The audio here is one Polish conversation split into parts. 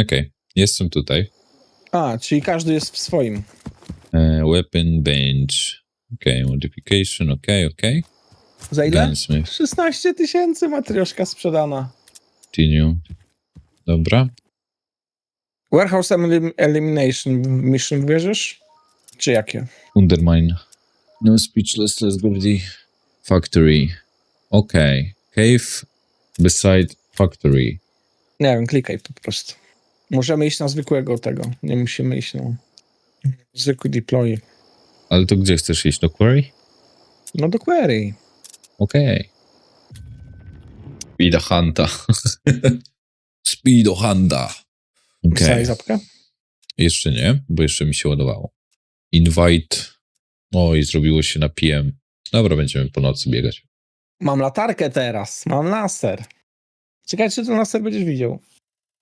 Okej, jestem tutaj. A, czyli każdy jest w swoim. E, weapon bench. Okej, modification, okej, okej. Za ile? Gunsmith, 16 tysięcy matrioszka sprzedana. continue. Dobra. Warehouse elim- Elimination Mission wierzysz? Czy jakie? Undermine. No speechless, let's go the factory. Okej. Cave beside factory. Nie wiem, klikaj po prostu. Możemy iść na zwykłego tego. Nie musimy iść na zwykły deploy. Ale to gdzie chcesz iść? Do quarry? No do query. Okej. Speedo Hunta. Speedo Hunta. Pisałeś zapkę? Jeszcze nie, bo jeszcze mi się ładowało. Invite. O, i zrobiło się na PM. Dobra, będziemy po nocy biegać. Mam latarkę teraz. Mam laser. Czekaj, czy ten laser będziesz widział.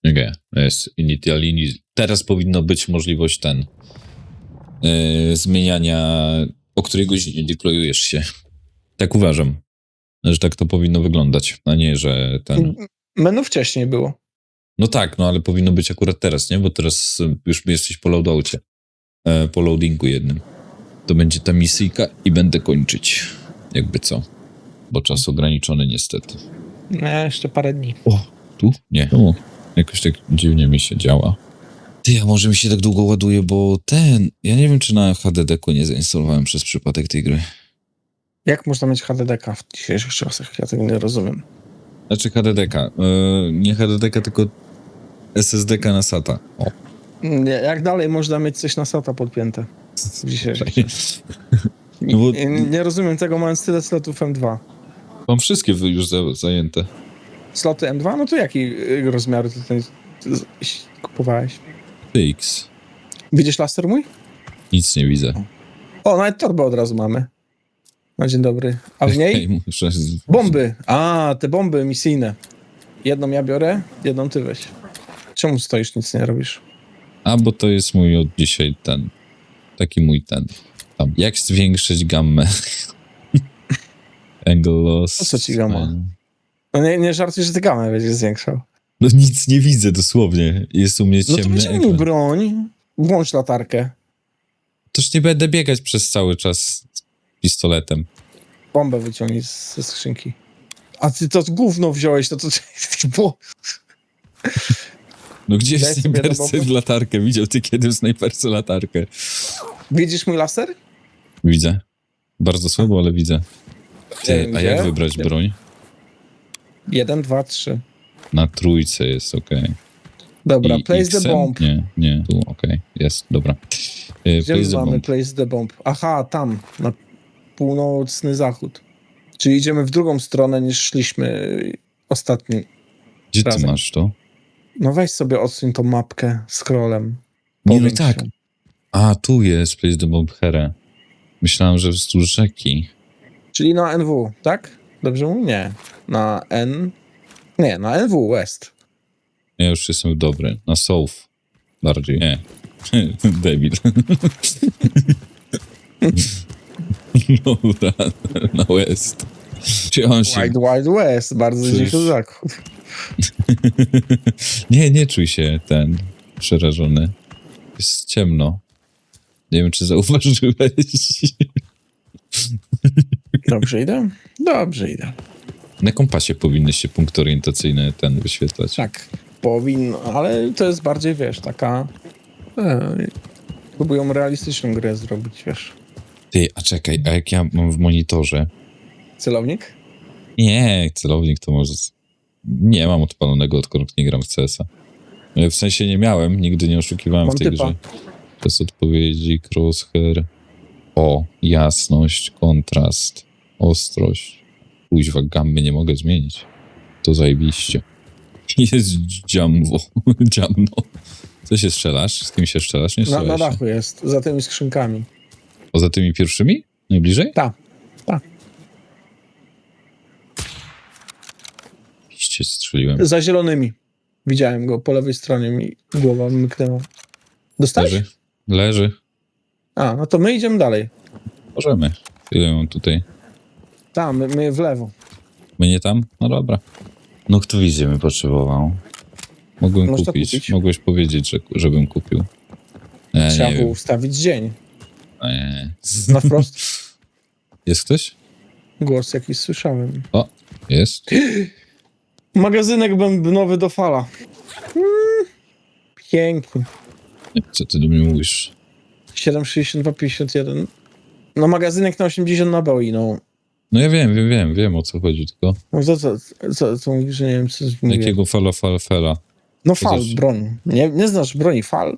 Nie, jest initialini. Teraz powinno być możliwość ten yy, zmieniania, o której godzinie deployujesz się. Tak uważam, że tak to powinno wyglądać, a nie, że ten... Menu wcześniej było. No tak, no ale powinno być akurat teraz, nie? Bo teraz y, już jesteś po loadoutie. E, po loadingu jednym. To będzie ta misyjka i będę kończyć. Jakby co. Bo czas ograniczony niestety. Nie, jeszcze parę dni. O, tu? Nie. Tu. Jakoś tak dziwnie mi się działa. Ty, a może mi się tak długo ładuje, bo ten... Ja nie wiem, czy na HDD-ku nie zainstalowałem przez przypadek tej gry. Jak można mieć HDD-ka w dzisiejszych czasach? Ja tego nie rozumiem. Znaczy HDD-ka. E, nie HDD-ka, tylko SSD-ka na SATA. O. Nie, Jak dalej można mieć coś na SATA podpięte? W dzisiejszych czasach? No bo- nie, nie rozumiem tego, mając tyle slotów M2. Mam wszystkie już za, zajęte. Sloty M2? No to jaki y, rozmiar ty ten ty z- kupowałeś? PX. Widzisz laser mój? Nic nie widzę. O, nawet torbę od razu mamy. No dzień dobry. A w niej? Muszę... Bomby. A, te bomby misyjne. Jedną ja biorę, jedną ty weź. Czemu stoisz, nic nie robisz? A, bo to jest mój od dzisiaj ten. Taki mój ten. Tam. Jak zwiększyć gammę? Angle loss. Po co ci gamma? No nie, nie żartuj, że ty gamę będziesz zwiększał. No nic nie widzę dosłownie. Jest u mnie No to ciemny wyciągnij ekran. broń, włącz latarkę. Toż nie będę biegać przez cały czas z pistoletem. Bombę wyciągnij z- ze skrzynki. A ty to gówno wziąłeś, to to było... No gdzie Daj jest sobie w latarkę? Widział ty kiedy w snajpersy latarkę? Widzisz mój laser? Widzę. Bardzo słabo, ale widzę. Ty, a Gdzie? jak wybrać broń? Jeden, dwa, trzy. Na trójce jest, okej. Dobra, I place the X-em? bomb. Nie, nie, tu, okej, jest, dobra. Y, Gdzie Place the mamy bomb. place the bomb? Aha, tam, na północny zachód. Czyli idziemy w drugą stronę niż szliśmy ostatni. Gdzie ty razem. masz to? No weź sobie odsuń tą mapkę scrollem. Nie, no Powiększ tak. ją. A, tu jest Place the Bomb Here. Myślałem, że wzdłuż rzeki. Czyli na NW, tak? Dobrze mówię? Nie. Na N... Nie, na NW West. Ja już jestem dobry. Na South. Bardziej. Nie. Debil. Dobra, na West. Czy on się... Wild Wild West, bardzo Przecież- dziki zachód. Nie, nie czuj się ten przerażony. Jest ciemno. Nie wiem, czy zauważyłeś. Dobrze idę? Dobrze idę. Na kompasie powinny się punkty orientacyjne ten wyświetlać. Tak, powinno, ale to jest bardziej, wiesz, taka... E, próbują realistyczną grę zrobić, wiesz. Ty, a czekaj, a jak ja mam w monitorze? Celownik? Nie, celownik to może... Nie mam odpalonego, odkąd nie gram w CS-a. E, W sensie nie miałem, nigdy nie oszukiwałem Mam w tej typa. grze. Bez odpowiedzi, crosshair. O, jasność, kontrast, ostrość. Kuźwa, gammy nie mogę zmienić. To zajebiście. Jest dziamwo. Dziamno. Co się strzelasz? Z kim się strzelasz? Nie Na, na się. dachu jest, za tymi skrzynkami. Poza tymi pierwszymi? Najbliżej? Tak, tak. Iście strzeliłem. Za zielonymi. Widziałem go, po lewej stronie mi głowa myknęła. Dostałeś? Leży. Leży. A, no to my idziemy dalej. Możemy. Ile mam tutaj? Tam, my, my w lewo. My nie tam? No dobra. No kto wizję mi potrzebował? Mogłem Można kupić. kupić. Mogłeś powiedzieć, że, żebym kupił. E, Trzeba nie było wiem. ustawić dzień. E. Na wprost Jest ktoś? głos jakiś słyszałem. O, jest. Magazynek bębnowy do fala. Mm, piękny. Co ty do mnie mówisz? 7,62,51. No magazynek na 80 naboi, no. No ja wiem, wiem, wiem, wiem o co chodzi, tylko No co, co, co, co mówisz, że nie wiem, co mówię. jakiego fala, fala, fala. No fal, Chociaż- broń. Nie, nie znasz broni fal?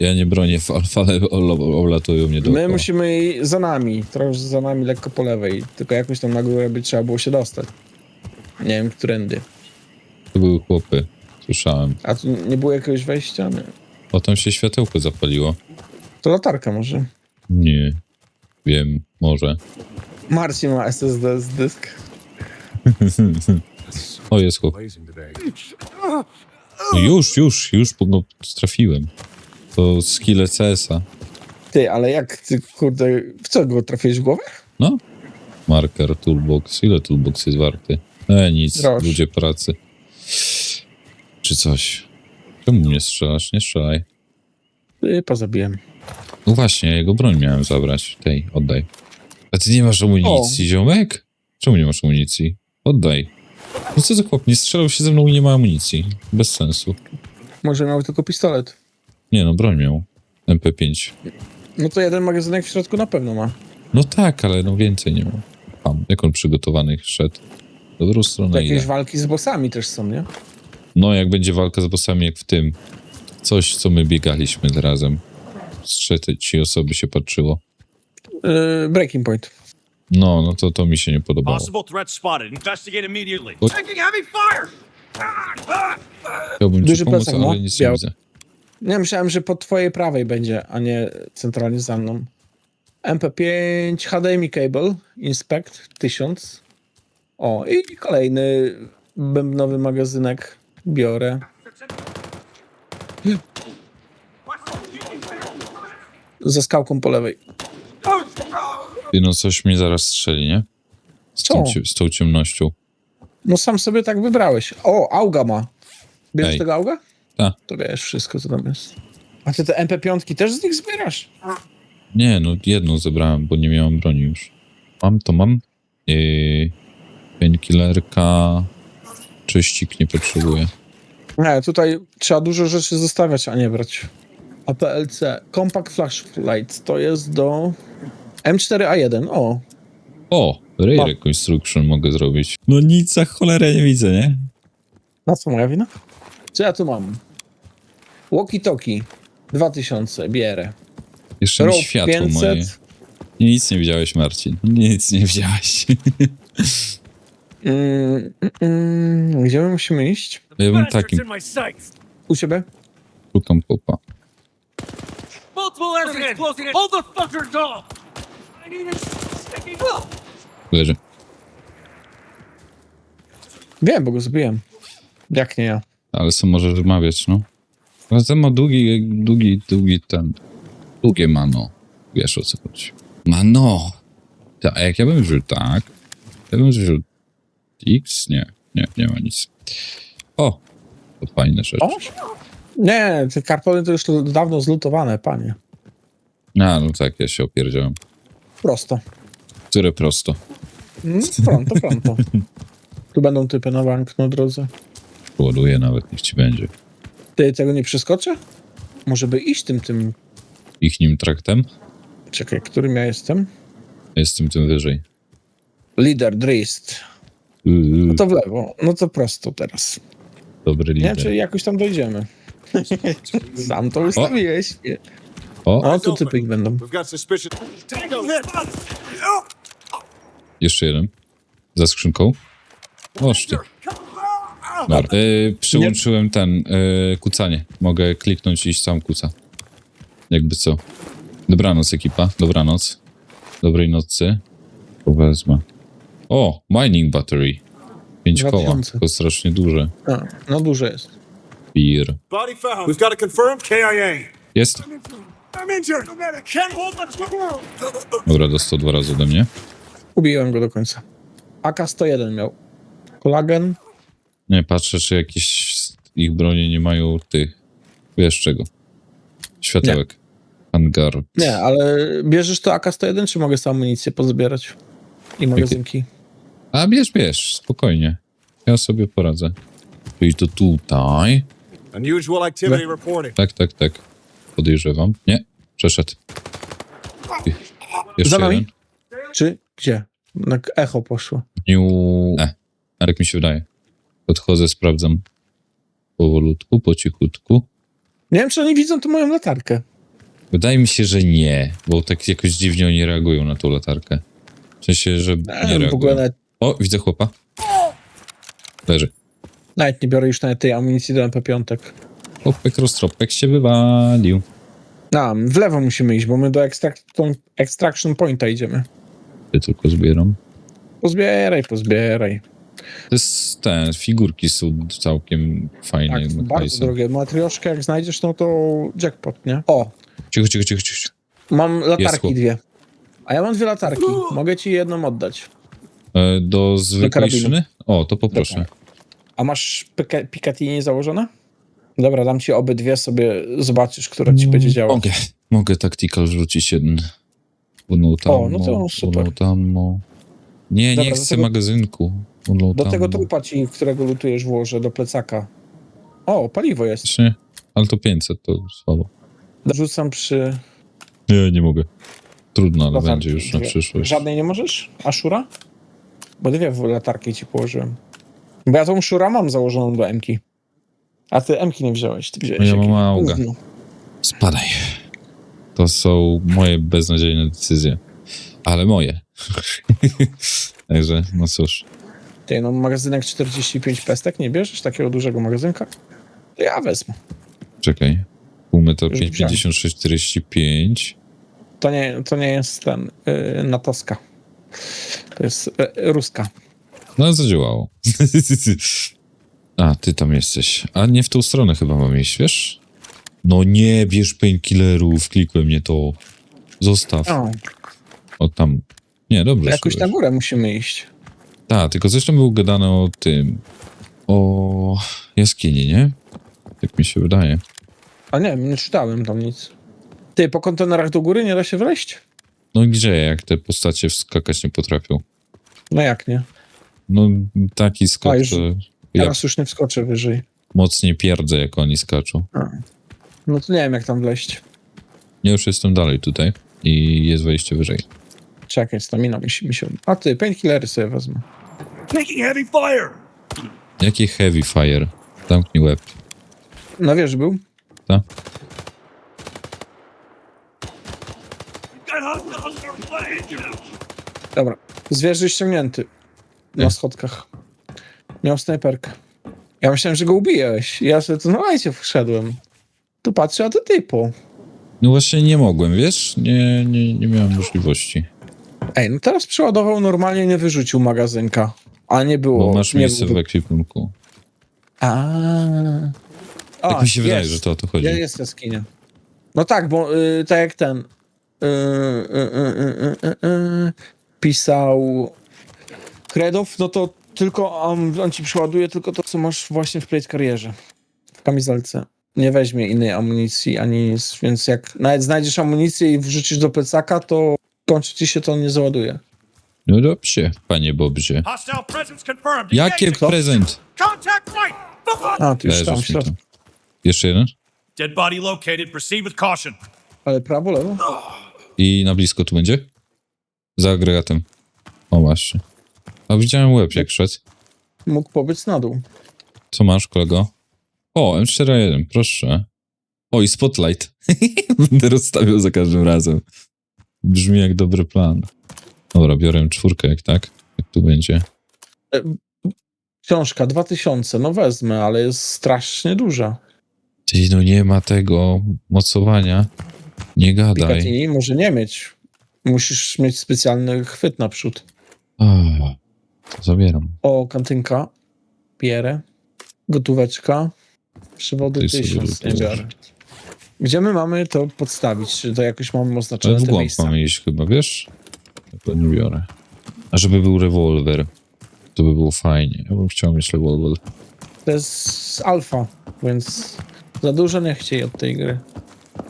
Ja nie bronię fal, fale ol- olatują mnie My dookoła. musimy jej za nami, trochę za nami lekko po lewej, tylko jakoś tam na górę by trzeba było się dostać. Nie wiem, którędy. To były chłopy, słyszałem. A tu nie było jakiegoś wejścia? Nie. Potem się światełko zapaliło. To latarka może. Nie. Wiem, może. Marcin ma SSD z dysk. O, jest chłop. No już, już, już no, trafiłem. To skille CS-a. Ty, ale jak ty, kurde, w co go trafiłeś w głowę? No. Marker, toolbox. Ile toolbox jest warty? E, nic. Grosz. Ludzie pracy. Czy coś. Czemu mnie strzelasz? Nie strzelaj. Ty, pozabiłem. No właśnie, jego broń miałem zabrać. Tej, oddaj. A ty nie masz amunicji, ziomek? Czemu nie masz amunicji? Oddaj. No co za chłop, nie strzelał się ze mną i nie ma amunicji. Bez sensu. Może miał tylko pistolet. Nie no, broń miał. MP5. No to jeden magazynek w środku na pewno ma. No tak, ale no więcej nie ma. Tam, jak on przygotowany szedł. Dobrą To stronę jakieś idę. walki z bossami też są, nie? No, jak będzie walka z bossami jak w tym. Coś, co my biegaliśmy razem. Z trzeciej osoby się patrzyło. Yy, breaking point. No, no to to mi się nie podobało. Possible threat spotted. Investigate immediately. Taking heavy fire! Chciałbym ci Duży pomóc, plecak, no. ale nic nie Biały. widzę. Nie, myślałem, że po twojej prawej będzie, a nie centralnie za mną. MP5 HDMI cable, inspect 1000. O, i kolejny bębnowy magazynek biorę. Ze skałką po lewej. Ty, no coś mnie zaraz strzeli, nie? Z, Co? cie- z tą ciemnością. No sam sobie tak wybrałeś. O, auga ma. Bierzesz Ej. tego auga? Ta. To wiesz wszystko, co tam jest. A ty te MP5 też z nich zbierasz? Nie, no jedną zebrałem, bo nie miałem broni już. Mam to mam. Yy, Painkillerka. Czyścik nie potrzebuję. Nie, tutaj trzeba dużo rzeczy zostawiać, a nie brać. APLC. Compact Flashlight. To jest do M4A1. O, O! Ray. Reconstruction mogę zrobić. No nic za cholerę nie widzę, nie? na co moja wina? Co ja tu mam? Walkie Talkie. 2000, bierę. Jeszcze mi Rope światło 500. moje. Nic nie widziałeś, Marcin. Nic nie widziałeś. Mm, mm, mm, gdzie my musimy iść? Ja bym Bastards takim in my sights. U ciebie? szukam popa. Multiple enemies closing in. Hold the fuckers off! I need a sticky Leży. Wiem, bo go zbiłem. Jak nie ja? Ale co możesz wymawiać, no? Ale ten ma długi, długi, długi ten. Długie mano. Wiesz o co chodzi. Mano! Ta, a jak ja bym wziął tak, ja bym wziął X? Nie, nie, nie ma nic. O! To fajne rzeczy. O? Nie, te kartony to już dawno zlutowane, panie. A, no tak, ja się opierdziałem. Prosto. Które prosto. Mm, pronto, pronto. Tu będą typy na bank na drodze. Ładuję nawet, niech ci będzie. Ty tego nie przeskoczę? Może by iść tym, tym... Ich nim traktem? Czekaj, którym ja jestem? Jestem tym wyżej. Lider, Drist. No to w lewo. No to prosto teraz. dobry Nie, lider. czy jakoś tam dojdziemy. Sam to ustawiłeś. O, O, tu typy ich będą. We've got suspicion. Tango hit! jeszcze jeden. Za skrzynką. Oż ty. Dobra. Yy, przyłączyłem ten yy, kucanie. Mogę kliknąć i iść sam kuca. Jakby co. Dobranoc ekipa. Dobranoc. Dobrej nocy. To wezmę. O, mining battery. Pięć koła. 2000. To strasznie duże. A, no duże jest. Beer. Body found. We've got a confirmed KIA. Jest. Dobra, dostał dwa razy ode mnie. Ubiłem go do końca. AK-101 miał. Kolagen. Nie, patrzę, czy jakiś ich bronie nie mają tych, wiesz czego, światełek. Hangar. Nie, ale bierzesz to AK-101, czy mogę sam amunicję pozbierać? I magazynki. A bierz, bierz, spokojnie. Ja sobie poradzę. Czyli to tutaj. Unusual activity reporting. Tak, tak, tak. Podejrzewam. Nie, przeszedł. Jeszcze Za nami? jeden. Czy gdzie? Na echo poszło. Niu... E, Arek mi się wydaje. Podchodzę, sprawdzam. Powolutku, po cichutku. Nie wiem, czy oni widzą tu moją latarkę. Wydaje mi się, że nie, bo tak jakoś dziwnie oni reagują na tą latarkę. W sensie, że nie wiem, w ogóle reagują. nawet, O, widzę chłopa. Leży. nawet nie biorę już nawet tej amunicji do MP5. Chłopek roztropek się wywalił. A, w lewo musimy iść, bo my do extract- extraction pointa idziemy. Ty tylko zbieram. Pozbieraj, pozbieraj. To jest ten, figurki są całkiem fajne. Tak, bardzo drogie. Matrioszkę jak znajdziesz, no to jackpot, nie? O, Cicho, cicho, cicho, cicho. mam chłop. latarki dwie. A ja mam dwie latarki. Mogę ci jedną oddać. E, do zwykłej karabinu. szyny? O, to poproszę. A masz Pika- Picatinny założone? Dobra, dam ci obydwie, sobie zobaczysz, która ci będzie działać. Mogę, mogę tactical rzucić jeden. Unload O, ammo, no to super. unload ammo. Nie, Dobra, nie chcę tego- magazynku. Unload Do tego trupa ci, którego lutujesz, włożę do plecaka. O, paliwo jest. Właśnie, ale to 500, to słabo. Rzucam przy... Nie, nie mogę. Trudno, ale latarce. będzie już na przyszłość. Żadnej nie możesz? A szura? Bo dwie latarki ci położyłem. Bo ja tą szura mam założoną do Emki. A ty Emki nie wziąłeś, ty wziąłeś. Ja mam jakieś gówno. Spadaj. To są moje beznadziejne decyzje. Ale moje. Także, no cóż. Ty, no magazynek 45 pestek, nie bierzesz takiego dużego magazynka? To ja wezmę. Czekaj. Pół metra Już 56, 45. To nie, to nie jest ten, yy, natowska. To jest yy, ruska. No, zadziałało. A, ty tam jesteś. A nie w tą stronę chyba mam iść, wiesz? No nie, bierz painkillerów, klikłem nie to. Zostaw. O, O, tam. Nie, dobrze. jakoś na górę musimy iść. Tak, tylko tam było gadane o tym. O jaskini, nie? Tak mi się wydaje. A nie, nie czytałem tam nic. Ty, po kontenerach do góry nie da się wleźć? No gdzie, jak te postacie wskakać nie potrafią? No jak nie? No taki skok A, już- to ja Teraz już nie wskoczę wyżej. mocniej pierdzę, jak oni skaczą. No to nie wiem, jak tam wleźć. Ja już jestem dalej tutaj i jest wejście wyżej. Czekaj, stamina musi mi się... A ty, painkillery sobie wezmę. Taking heavy fire. Jaki heavy fire? Zamknij łeb. Na wieży był? Tak? Got hostiles on plane. Dobra. Zwierzę ściągnięty. Na schodkach. Miał snajperkę. Ja myślałem, że go ubijałeś. Ja sobie tu na lajcie wszedłem. Tu patrzę, a to typu. No właśnie nie mogłem, wiesz? Nie, nie, nie miałem możliwości. Ej, no teraz przeładował normalnie, nie wyrzucił magazynka. A nie było. Bo masz nie miejsce było- w ekwipunku. A. Tak A, mi się wydaje, że to o to chodzi. Ja jest jaskinia. No tak, bo y, tak jak ten y, y, y, y, y, y, pisał Kredow, no to tylko on, on ci przeładuje tylko to, co masz właśnie w plate karierze. W kamizelce. Nie weźmie innej amunicji ani nic, więc jak nawet znajdziesz amunicję i wrzucisz do plecaka, to kończy ci się to nie załaduje. No dobrze, panie Bobzie. Hostile presence confirmed. Jakie Engaging. prezent? Contact right. Fuck. A, ty już tam mi środku. tam. Jeszcze jeden? Dead body located. Proceed with caution. Ale prawo, lewo? I na blisko tu będzie? Za agregatem. O właśnie. A widziałem łeb jak szedł. Mógł pobyć na dół. Co masz, kolego? O, M41, proszę. O, i Spotlight. Będę rozstawiał za każdym razem. Brzmi jak dobry plan. Dobra, biorę czwórkę, jak tak. Jak tu będzie. Książka 2000, no wezmę, ale jest strasznie duża. Ty, no nie ma tego mocowania. Nie gadaj. Picatinny może nie mieć. Musisz mieć specjalny chwyt naprzód. To zabieram. O, kantynka. Pierę. Gotóweczka. Przewody Ty sobie 1000 nie biorę. Gdzie my mamy to podstawić? Czy to jakoś mamy Ale oznaczone w te głąb miejsca? mamy iść chyba, wiesz? Ja to nie biorę. A żeby był rewolwer, to by było fajnie. Ja bym chciał mieć rewolwer. To jest alfa. więc za dużo nie chcieli od tej gry.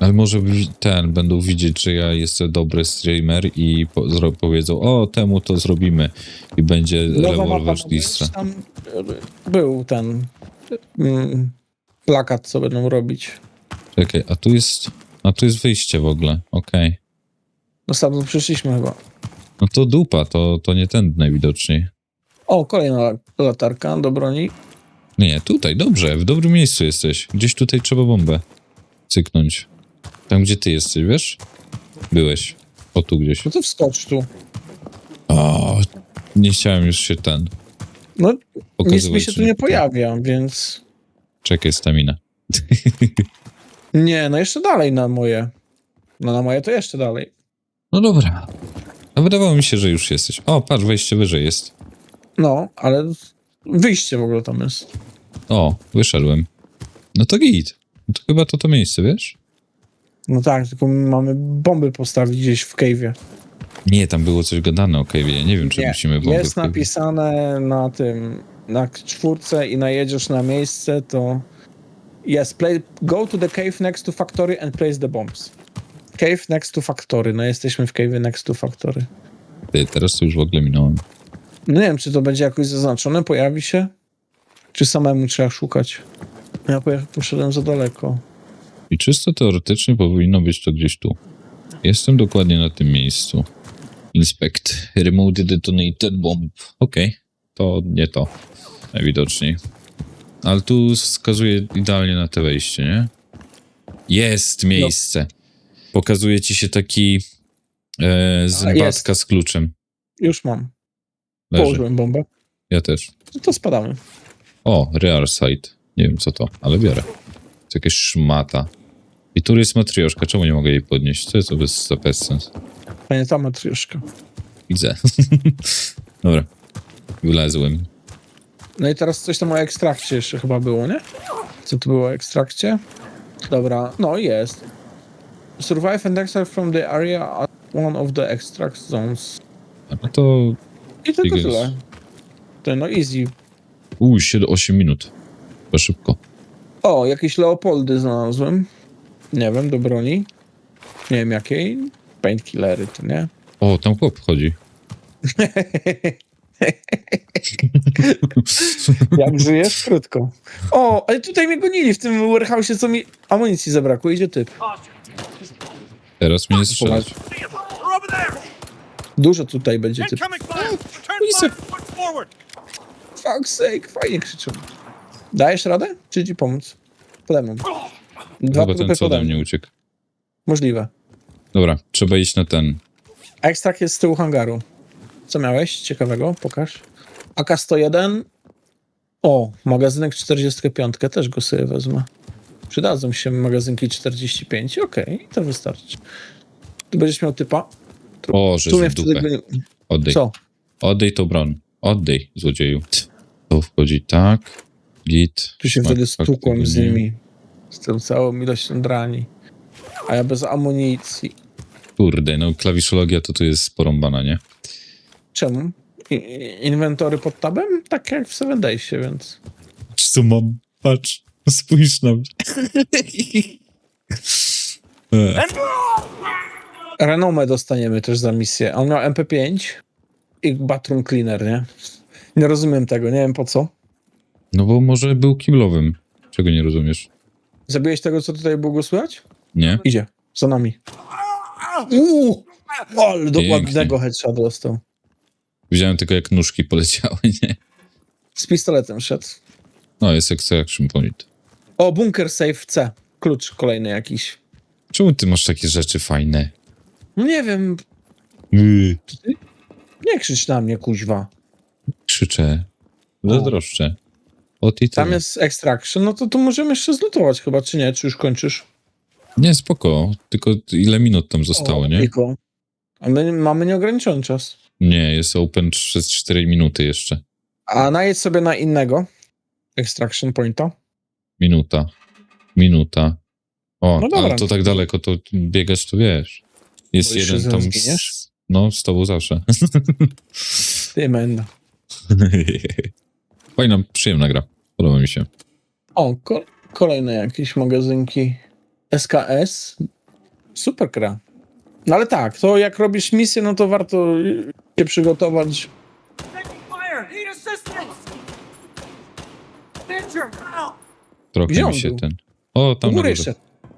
Ale może ten, będą widzieć, że ja jestem dobry streamer i po, zro, powiedzą, o, temu to zrobimy. I będzie Nowa mapa, rewolwer no bo Distra. tam e, był ten mm, plakat, co będą robić. Czekaj, a tu jest, a tu jest wyjście w ogóle, okej. No sam przyszliśmy chyba. No to dupa, to, to nie ten najwidoczniej. O, kolejna la- latarka do broni. Nie, tutaj, dobrze, w dobrym miejscu jesteś. Gdzieś tutaj trzeba bombę cyknąć. Tam, gdzie ty jesteś, wiesz? Byłeś. O, tu gdzieś. No to wskocz tu. O, nie chciałem już się ten No, nic mi się tu nie pojawia, więc... Czekaj, stamina. Nie, no jeszcze dalej na moje. No na moje to jeszcze dalej. No dobra. A wydawało mi się, że już jesteś. O, patrz, wejście wyżej jest. No, ale wyjście w ogóle tam jest. O, wyszedłem. No to git. No to chyba to to miejsce, wiesz? No tak, tylko mamy bomby postawić gdzieś w cave'ie. Nie, tam było coś gadane o Cave'ie. Ja nie wiem, czy Nie, musimy bomby Jest w Cave'ie. napisane na tym, na czwórce i najedziesz na miejsce, to yes, play, go to the cave next to factory and place the bombs. Cave next to factory, no jesteśmy w cave next to factory. Ty, teraz to już w ogóle minąłem. No nie wiem, czy to będzie jakoś zaznaczone, pojawi się, czy samemu trzeba szukać. Ja poszedłem za daleko. I czysto teoretycznie powinno być to gdzieś tu. Jestem dokładnie na tym miejscu. Inspect. Remove the detonated bomb. Okej, to nie to. Najwidoczniej. Ale tu wskazuje idealnie na te wejście, nie? Jest miejsce. Pokazuje ci się taki e, zębatka z kluczem. Już mam. Leży. Położyłem bombę. Ja też. No to spadamy. O, Real Site. Nie wiem co to, ale biorę. To jakaś szmata. I tu jest matrioszka. Czemu nie mogę jej podnieść? Co jest to bez, za bezsens? Panie ta matrioszka. Widzę. Dobra. Wylazłem. No i teraz coś tam o ekstrakcie jeszcze chyba było, nie? Co tu było o ekstrakcie? Dobra, no jest. Survive and extract from the area at one of the extract zones. No to... I tylko tyle. To no easy. Uuu, 7, 8 minut. Chyba szybko. O, jakieś Leopoldy znalazłem. Nie wiem, do broni. Nie wiem jakiej. Painkillery, to nie? O, tam chłop chodzi. Jak żyjesz? Krótko. O, ale tutaj mnie gonili w tym warehouse'ie, co mi amunicji zabrakło. Idzie typ. Teraz mnie nie strzelać. Dużo tutaj będzie typ. Fuck sake, fajnie krzyczą. Dajesz radę? Czy ci pomóc? Pode mną. Dwa Chyba ten co ode mnie uciekł. Możliwe. Dobra, trzeba iść na ten. Ekstrakt jest z tyłu hangaru. Co miałeś ciekawego? Pokaż. AK-101. O, magazynek 45. Też go sobie wezmę. Przydadzą się magazynki 45. Okej, to wystarczy. Tu będziesz miał typa. O, że Tu mnie wtedy dupę. gonił. Oddej. Co? Oddej tą broń. Oddej, złodzieju. To wchodzi tak. Git. Tu się Smak wtedy stukłem z faktycznie. nimi. Z tą całą ilością drani. A ja bez amunicji. Kurde, no klawiszologia to tu jest porąbana, nie? Czemu? I, i- inwentory pod tabem? Tak jak w Seven Daysie, więc... Patrz co mam, patrz, spójrz na mnie. E, Renomę dostaniemy też za misję. On miał MP5 i bathroom cleaner, nie? Nie rozumiem tego, nie wiem po co. No bo może był kiblowym. Czego nie rozumiesz? Zabiłeś tego, co tutaj było go słychać? Nie? Idzie, za nami. Uuu! Ale dokładnego headshot dostał. Widziałem tylko jak nóżki poleciały, nie? Z pistoletem szedł. No, jest extraction point. O, bunker safe C. Klucz kolejny jakiś. Czemu ty masz takie rzeczy fajne? No nie wiem, Yy, nie krzycz na mnie, kuźwa. krzyczę. Zazdroszczę. O ty Tam jest extraction, no to tu możemy jeszcze zlutować chyba, czy nie? Czy już kończysz? Nie, spoko. Tylko ile minut tam zostało, nie? Tylko. A my mamy nieograniczony czas. Nie, jest open przez 4 minuty jeszcze. A najedź sobie na innego extraction pointa. Minuta. Minuta. O, No dobra. ale to tak daleko, to biegać to wiesz. Jest Bo jeszcze jeden tam. zginiesz? Z, no, z tobą zawsze. Ty menda. Fajna, przyjemna gra. Podoba mi się. O, ko- Kolejne jakieś magazynki. SKS. Super gra. No ale tak, to jak robisz misję, no to warto się przygotować. Trochę Gdzie mi się był? ten... O, tam na góry górze.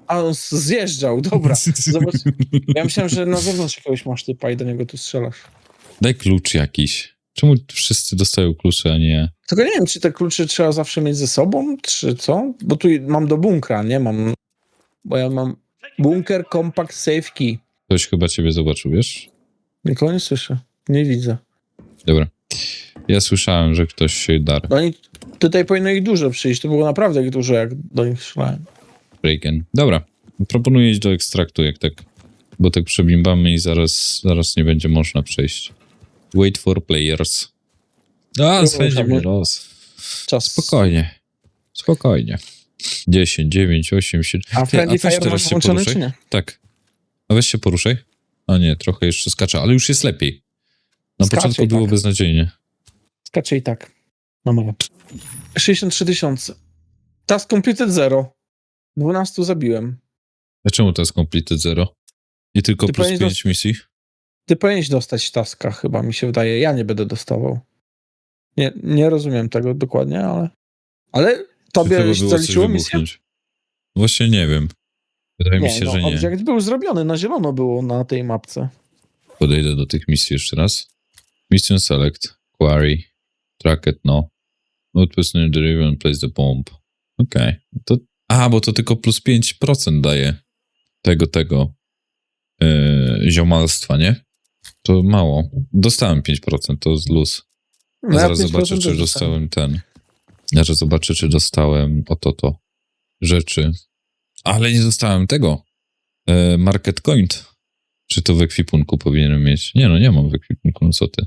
A on zjeżdżał, dobra. Zobacz. Ja myślałem, że na zewnątrz jakiegoś masz typa i do niego tu strzelasz. Daj klucz jakiś. Czemu wszyscy dostają klucze, a nie ja? Tylko nie wiem, czy te klucze trzeba zawsze mieć ze sobą, czy co? Bo tu mam do bunkra, nie mam. Bo ja mam bunker compact safe key. Ktoś chyba ciebie zobaczył, wiesz? Nikogo nie słyszę. Nie widzę. Dobra. Ja słyszałem, że ktoś się dar. No Oni, tutaj powinno ich dużo przyjść. To było naprawdę ich dużo, jak do nich strzelałem. Breaken. Dobra. Proponuję iść do ekstraktu, jak tak. Bo tak przebimbamy i zaraz, zaraz nie będzie można przejść. Wait for players. A, spędzi mi los. Czas. Spokojnie. Spokojnie. 10, 9, 8, 7. A Friendly Fire masz się włączony, czy nie? Tak. A weź się poruszaj. A nie, trochę jeszcze skacze, ale już jest lepiej. Na Skacze początku i było tak. beznadziejnie. Skacze i tak. Mam 63 tysiące. Task completed 0. 12 zabiłem. A czemu to jest completed zero? I tylko Ty plus powinieneś 5 misji? Ty powinieneś dostać taska, chyba mi się wydaje. Ja nie będę dostawał. Nie, nie rozumiem tego dokładnie, ale. Ale tobie zaliczyło misję? Właśnie nie wiem. Wydaje mi się, no, że nie. Objekt był zrobiony, na zielono było na tej mapce. Podejdę do tych misji jeszcze raz. Mission select, quarry, tracket no. Not person the river and place the bomb. Okej. To, a, bo to tylko plus 5% daje tego, tego yy, ziomalstwa, nie? To mało. Dostałem 5%, to z luz. No, zaraz 5% zobaczę, czy dostałem ten. Zaraz zobaczę, czy dostałem oto to rzeczy. Ale nie dostałem tego. E, market coin. Czy to w ekwipunku powinienem mieć? Nie no, nie mam w ekwipunku, no co ty.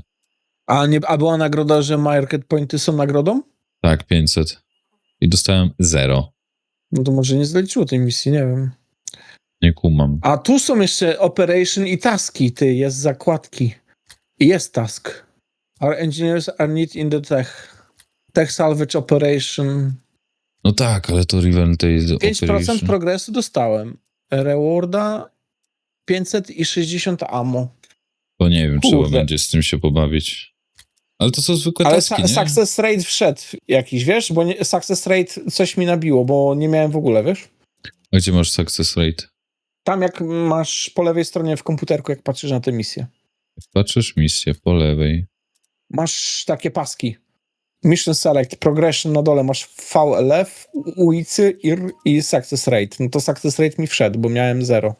A, nie, a była nagroda, że market pointy są nagrodą? Tak, 500. I dostałem 0. No to może nie zaliczyło tej misji, nie wiem. Nie kumam. A tu są jeszcze operation i taski, ty, jest zakładki. Jest task. Our engineers are need in the tech. Tech salvage operation. No tak, ale to Riven tej 5% Operation. progresu dostałem. Rewarda 560 ammo. To nie wiem, trzeba Kurde. będzie z tym się pobawić. Ale to są zwykłe Ale taski, nie? success rate wszedł jakiś, wiesz? Bo nie, success rate coś mi nabiło, bo nie miałem w ogóle, wiesz? A gdzie masz success rate? Tam jak masz po lewej stronie w komputerku, jak patrzysz na tę misję. Patrzysz misję po lewej. Masz takie paski. Mission Select, Progression na dole masz VLF, ulicy IR i Success Rate. No to Success Rate mi wszedł, bo miałem 0.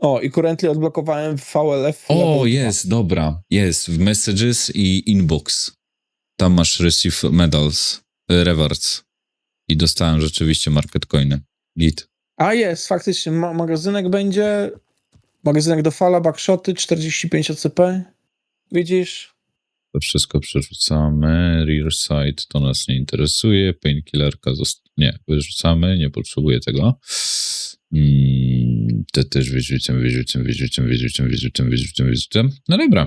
O, i currently odblokowałem VLF. O, jest, dobra. Jest, w Messages i Inbox. Tam masz Receive Medals, Rewards. I dostałem rzeczywiście Market Coiny. Git. 2. A jest, faktycznie, ma magazynek będzie. Magazynek do fala, backshoty, 45 OCP. Widzisz? To wszystko przerzucamy. Rear side to nas nie interesuje. Painkillerka zost- nie, wyrzucamy, nie potrzebuję tego. Mm, te też wyrzucam, wyrzucam, wyrzucam, wyrzucam, wyrzucam, wyrzucam, wyrzucam. No dobra.